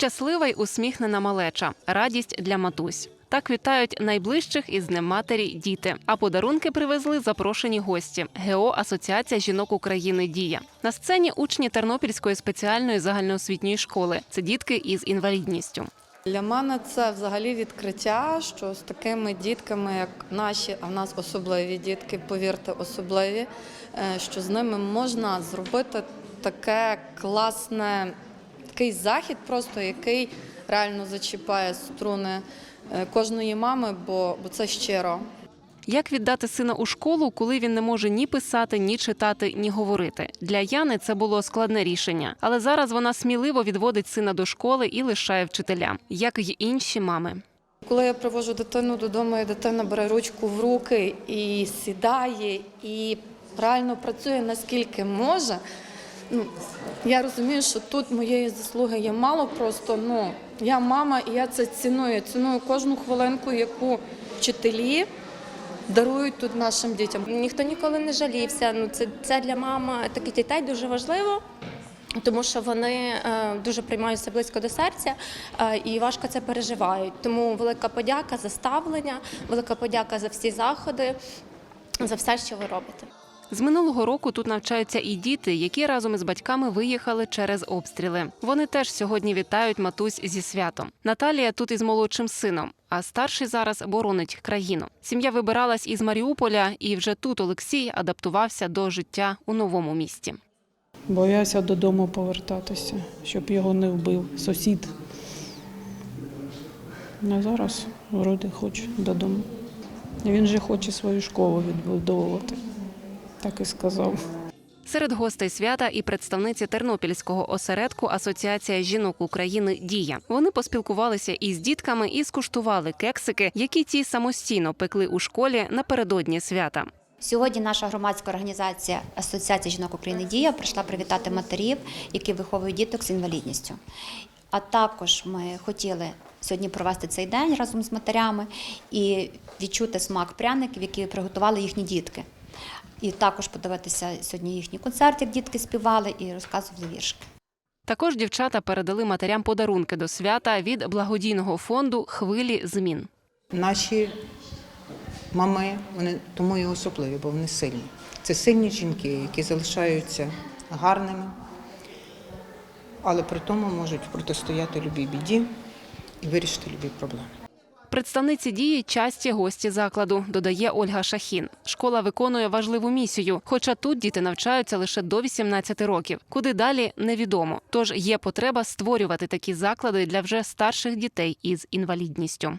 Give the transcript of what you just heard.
Щаслива й усміхнена малеча, радість для матусь. Так вітають найближчих із Днем матері діти. А подарунки привезли запрошені гості. ГО Асоціація жінок України Дія. На сцені учні Тернопільської спеціальної загальноосвітньої школи. Це дітки із інвалідністю. Для мене це взагалі відкриття, що з такими дітками, як наші, а в нас особливі дітки, повірте, особливі, е, що з ними можна зробити таке класне, такий захід, просто який реально зачіпає струни е, кожної мами, бо, бо це щиро. Як віддати сина у школу, коли він не може ні писати, ні читати, ні говорити? Для Яни це було складне рішення, але зараз вона сміливо відводить сина до школи і лишає вчителям, як й інші мами. Коли я привожу дитину додому, і дитина бере ручку в руки і сідає, і реально працює наскільки може. Ну, я розумію, що тут моєї заслуги є мало, просто ну я мама, і я це ціную. Ціную кожну хвилинку, яку вчителі дарують тут нашим дітям. Ніхто ніколи не жалівся. Ну це, це для мами таких дітей дуже важливо. Тому що вони е, дуже приймаються близько до серця е, і важко це переживають. Тому велика подяка за ставлення, велика подяка за всі заходи, за все, що ви робите. З минулого року тут навчаються і діти, які разом із батьками виїхали через обстріли. Вони теж сьогодні вітають матусь зі святом. Наталія тут із молодшим сином, а старший зараз боронить країну. Сім'я вибиралась із Маріуполя, і вже тут Олексій адаптувався до життя у новому місті. Боявся додому повертатися, щоб його не вбив сусід. А зараз вроде хоче додому. Він же хоче свою школу відбудовувати. Так і сказав. Серед гостей свята і представниці Тернопільського осередку Асоціація жінок України Дія. Вони поспілкувалися із дітками і скуштували кексики, які ті самостійно пекли у школі напередодні свята. Сьогодні наша громадська організація Асоціація жінок України Дія прийшла привітати матерів, які виховують діток з інвалідністю. А також ми хотіли сьогодні провести цей день разом з матерями і відчути смак пряників, які приготували їхні дітки. І також подивитися сьогодні їхній концерт, як дітки співали і розказували віршики. Також дівчата передали матерям подарунки до свята від благодійного фонду Хвилі змін. Наші мами, вони тому і особливі, бо вони сильні. Це сильні жінки, які залишаються гарними, але при тому можуть протистояти любій біді і вирішити любі проблеми. Представниці дії часті гості закладу, додає Ольга Шахін. Школа виконує важливу місію, хоча тут діти навчаються лише до 18 років. Куди далі невідомо. Тож є потреба створювати такі заклади для вже старших дітей із інвалідністю.